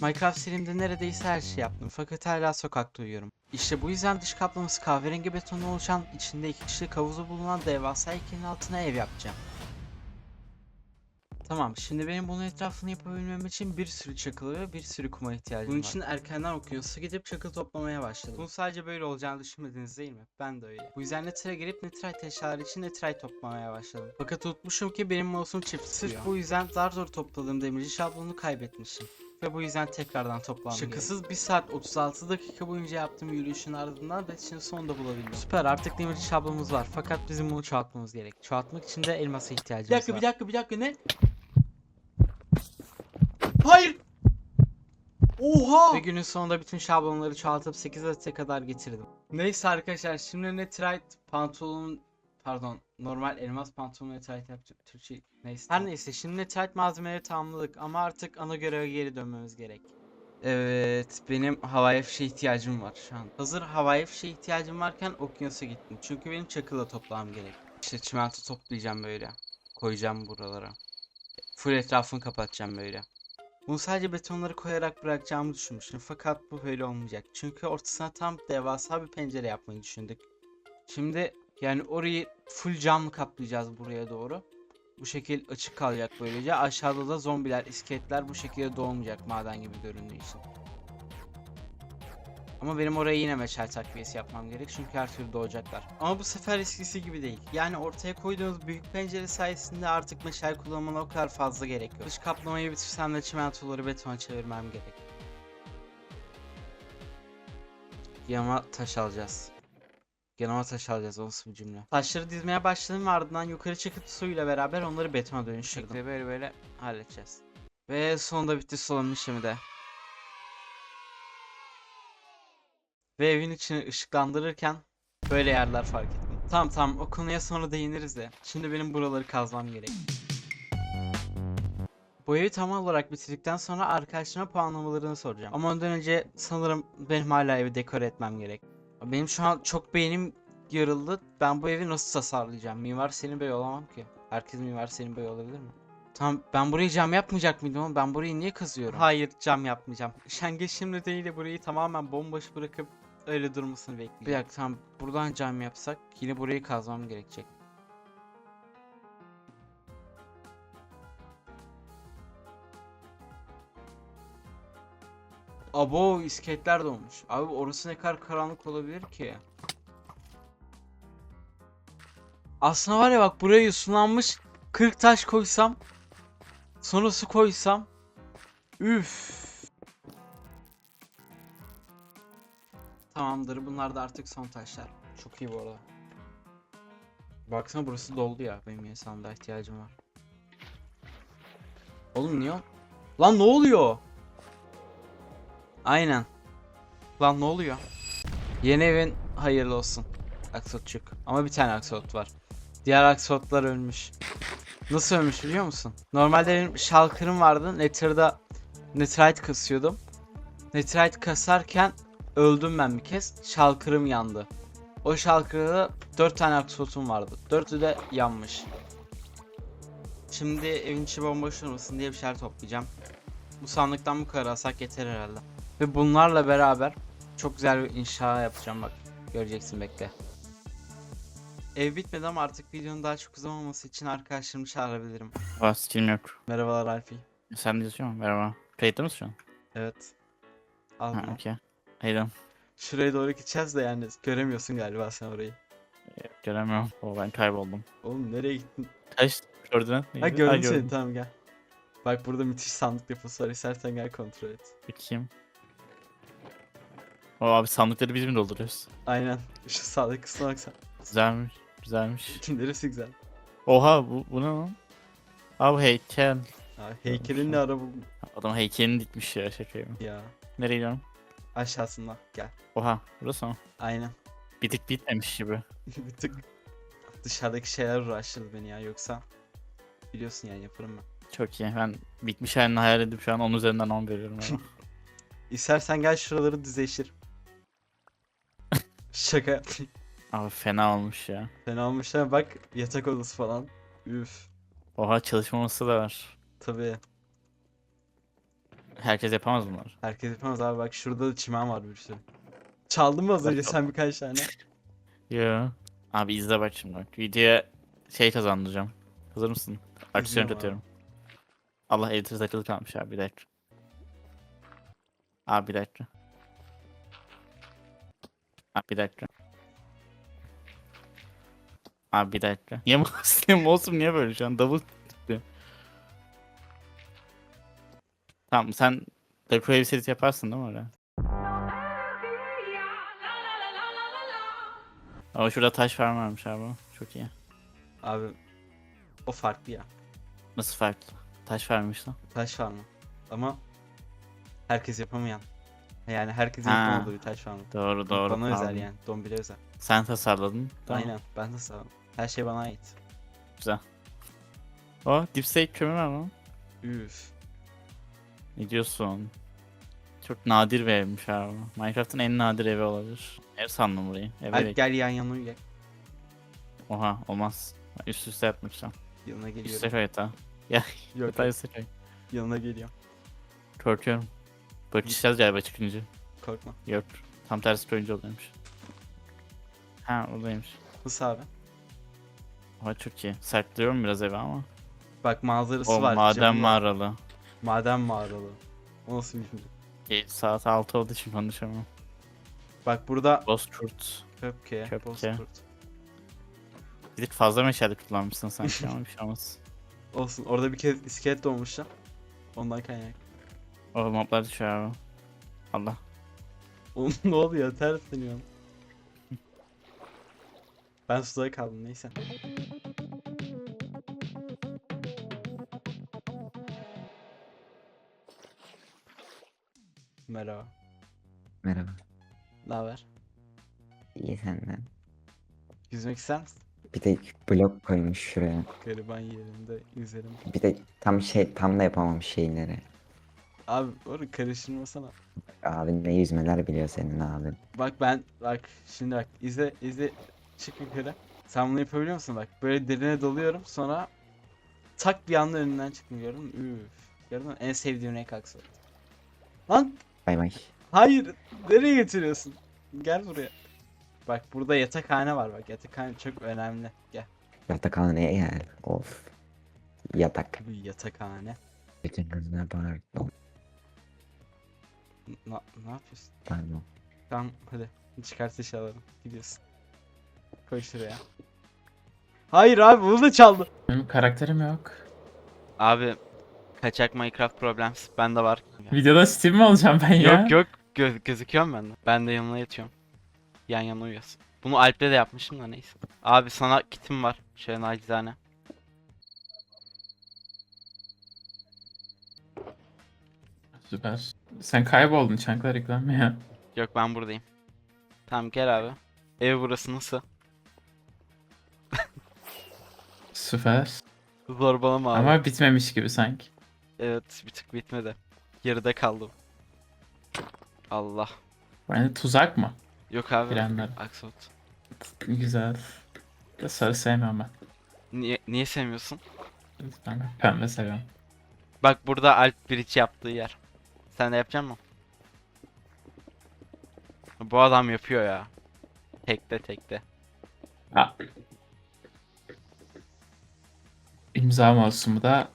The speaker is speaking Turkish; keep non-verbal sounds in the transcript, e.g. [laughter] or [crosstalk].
Minecraft serimde neredeyse her şey yaptım fakat hala sokakta uyuyorum. İşte bu yüzden dış kaplaması kahverengi betonla oluşan içinde iki kişilik havuzu bulunan devasa heykelin altına ev yapacağım. Tamam şimdi benim bunun etrafını yapabilmem için bir sürü çakılı ve bir sürü kuma ihtiyacım Bunun var. için erkenden okyanusa gidip çakıl toplamaya başladım. Bunun sadece böyle olacağını düşünmediniz değil mi? Ben de öyle. Bu yüzden Nether'a gelip Netherite eşyaları için Netherite toplamaya başladım. Fakat unutmuşum ki benim mouse'um çift Sırf bu yüzden zar zor topladığım demirci şablonu kaybetmişim. Ve bu yüzden tekrardan toplamam Şakasız 1 saat 36 dakika boyunca yaptığım yürüyüşün ardından Betsy'nin sonunda bulabildim. Süper artık demirci şablonumuz var fakat bizim bunu çoğaltmamız gerek. Çoğaltmak için de elmasa ihtiyacımız Bir dakika var. bir dakika bir dakika ne? Hayır. Oha. Ve günün sonunda bütün şablonları çoğaltıp 8 adete kadar getirdim. Neyse arkadaşlar şimdi Netherite pantolon pardon normal elmas pantolon Netherite yapacağım. Türkçe neyse. Her neyse şimdi Netherite malzemeleri tamamladık ama artık ana göreve geri dönmemiz gerek. Evet benim havai fişe ihtiyacım var şu an. Hazır havai fişe ihtiyacım varken okyanusa gittim. Çünkü benim çakılla toplamam gerek. İşte çimento toplayacağım böyle. Koyacağım buralara. Full etrafını kapatacağım böyle. Bunu sadece betonları koyarak bırakacağımı düşünmüştüm fakat bu böyle olmayacak. Çünkü ortasına tam devasa bir pencere yapmayı düşündük. Şimdi yani orayı full camlı kaplayacağız buraya doğru. Bu şekil açık kalacak böylece. Aşağıda da zombiler, iskeletler bu şekilde doğmayacak maden gibi göründüğü için. Ama benim oraya yine meşal takviyesi yapmam gerek çünkü her türlü doğacaklar. Ama bu sefer eskisi gibi değil. Yani ortaya koyduğumuz büyük pencere sayesinde artık meşal kullanmana o kadar fazla gerek yok. Dış kaplamayı bitirsem de çimentoları betona çevirmem gerek. Yanıma taş alacağız. Yanıma taş alacağız o nasıl bir cümle. Taşları dizmeye başladım ve ardından yukarı çıkıp suyla beraber onları betona dönüştürdüm. Ve böyle böyle halledeceğiz. Ve sonunda bitti salonun işimi de. Ve evin içini ışıklandırırken böyle yerler fark ettim. Tamam tamam o konuya sonra değiniriz de. Şimdi benim buraları kazmam gerek. Bu evi tam olarak bitirdikten sonra arkadaşlarıma puanlamalarını soracağım. Ama ondan önce sanırım benim hala evi dekore etmem gerek. Benim şu an çok beynim yarıldı. Ben bu evi nasıl tasarlayacağım? Mimar Selim Bey olamam ki. Herkes Mimar Selim Bey olabilir mi? Tamam ben burayı cam yapmayacak mıydım ama ben burayı niye kazıyorum? Hayır cam yapmayacağım. Üşengeçimle değil de burayı tamamen bomboş bırakıp öyle durmasını bekleyeceğim. Bir dakika tamam buradan cam yapsak yine burayı kazmam gerekecek. Abo iskeletler doğmuş. Abi orası ne kadar karanlık olabilir ki? Aslında var ya bak buraya sulanmış 40 taş koysam sonra su koysam üf. Tamamdır bunlar da artık son taşlar. Çok iyi bu arada. Baksana burası doldu ya benim yeni ihtiyacım var. Oğlum niye? Lan ne oluyor? Aynen. Lan ne oluyor? Yeni evin hayırlı olsun. Aksotçuk. Ama bir tane aksot var. Diğer aksotlar ölmüş. Nasıl ölmüş biliyor musun? Normalde benim şalkırım vardı. Nether'da Netherite kasıyordum. Netherite kasarken öldüm ben bir kez. Şalkırım yandı. O şalkırda 4 tane aksotum vardı. 4'ü de yanmış. Şimdi evin içi bomboş olmasın diye bir şeyler toplayacağım. Bu sandıktan bu kadar alsak yeter herhalde. Ve bunlarla beraber çok güzel bir inşa yapacağım bak. Göreceksin bekle. Ev bitmedi ama artık videonun daha çok uzamaması için arkadaşlarımı çağırabilirim. Var skillim yok. Merhabalar Alfi. Sen de yazıyor musun? Merhaba. Kayıtta mısın şu an? Evet. Al Ha bunu. okey. Haydi. Şuraya doğru gideceğiz de yani göremiyorsun galiba sen orayı. Göremiyorum. O ben kayboldum. Oğlum nereye gittin? Taş koordinat Ha neydi? gördüm gördüm. seni tamam gel. Bak burada müthiş sandık deposu var istersen gel kontrol et. Bakayım. O abi sandıkları biz mi dolduruyoruz? Aynen. [laughs] Şu sağdaki kısma baksana. Güzelmiş. Güzelmiş. Neresi güzel. Oha bu, bu ne lan? Abi heykel. Ha, heykelin ne ara bu Adam heykelini dikmiş ya şaka yapıyorum. ya. Nereye gidiyorum? Aşağısında gel. Oha burası mı? Aynen. Bir tık bitmemiş gibi. [laughs] bir tık dışarıdaki şeyler uğraştırdı beni ya yoksa biliyorsun yani yaparım ben. Çok iyi. Ben bitmiş halini hayal edip şu an 10 üzerinden 10 veriyorum. [laughs] İstersen gel şuraları düzleştir. Şaka abi fena olmuş ya. Fena olmuş ha bak yatak odası falan. Üf. Oha çalışma masası da var. Tabii. Herkes yapamaz bunlar. Herkes yapamaz abi bak şurada da çimen var bir sürü. Çaldın mı az önce sen birkaç tane? [laughs] Yo. Abi izle bak şimdi bak. Videoya şey kazandıracağım. Hazır mısın? Aksiyon İzliyorum atıyorum. Allah editor takılı kalmış abi bir dakika. Abi bir dakika. Abi bir dakika. Abi bir dakika. Niye [laughs] mouse olsun niye böyle şu an double tıklıyor. Tamam sen Deco serisi yaparsın değil mi öyle? Ama şurada taş farm varmış abi. Çok iyi. Abi o farklı ya. Nasıl farklı? Taş vermiş lan. Taş var mı? Ama herkes yapamayan. Yani herkesin Ha. yapamadığı bir taş var mı? Doğru doğru. Bana özel pardon. yani. Dombile özel. Sen tasarladın. mi? Aynen. Ben de sağ Her şey bana ait. O dipstake kömür var mı? Üf. Ne diyorsun? Çok nadir bir evmiş abi. Minecraft'ın en nadir evi olabilir. Ev sandım burayı. Eve Alp gel yan yana uyuyak. Oha olmaz. Üst üste istiyorum. Yanına Üst geliyorum. üste koy yatağı. [laughs] Ya Yok, yatağı yok. üste koy. yanına geliyorum. Korkuyorum. Bakışacağız galiba çıkınca. Korkma. Yok. Tam tersi koyunca oluyormuş. Ha oradaymış. Hıs abi. Oha çok iyi. Saklıyorum biraz evi ama. Bak manzarası O var. maden camı mağaralı. Maden mağaralı. O nasıl bir film? Geç saat 6 olduğu için konuşamam. Bak burada Bozkurt. köpke, Köpke. bozkurt. Bir fazla meşale kullanmışsın sanki ama bir şey olmaz. [laughs] Olsun. Orada bir kez iskelet doğmuş ya. Ondan kaynak. O moblar düşüyor abi. Allah. Oğlum [laughs] ne oluyor? Ters dönüyorum. Ben suda kaldım neyse. Merhaba. Merhaba. Ne haber? İyi senden. Yüzmek ister misin? Bir de blok koymuş şuraya. Gariban yerinde yüzerim. Bir de tam şey tam da yapamamış şeyleri. Abi orada karıştırmasana. Abin ne yüzmeler biliyor senin abin. Bak ben bak şimdi bak izle izle çık yukarı. Sen bunu yapabiliyor musun bak böyle derine dalıyorum sonra tak bir anda önünden çıktım gördün mü? Üf. Gördün mü? En sevdiğim renk aksı. Lan Bay bay. hayır nereye getiriyorsun? Gel buraya. Bak burada yatakhane var bak yatakhane çok önemli. Gel. Yatakhaneye gel. Of. Yatak. Bu yatakhane. Bütün kızlar pardon. Na, ne yapıyorsun? Pardon. Tamam hadi çıkart eşyalarını gidiyorsun. Koy şuraya. Hayır abi bunu da çaldı. Benim karakterim yok. Abi kaçak Minecraft Problems bende var. Videoda Steve mi olacağım ben ya? Yok yok gö- gözüküyorum ben de. Ben de yanına yatıyorum. Yan yana uyuyoruz. Bunu Alp'le de yapmışım da neyse. Abi sana kitim var. Şöyle nacizane. Süper. Sen kayboldun çanklar yüklenme ya. Yok ben buradayım. Tamam gel abi. Ev burası nasıl? [laughs] Süper. Zorbalama abi. Ama bitmemiş gibi sanki. Evet bir tık bitmedi. Yarıda kaldım. Allah. Bence tuzak mı? Yok abi. Bilenler. Aksot. Güzel. Da sarı sevmiyorum ben. Niye, niye sevmiyorsun? Ben pembe seviyorum. Bak burada Alp Bridge yaptığı yer. Sen de yapacak mısın? Bu adam yapıyor ya. Tekte tekte. Ha. İmzam olsun bu da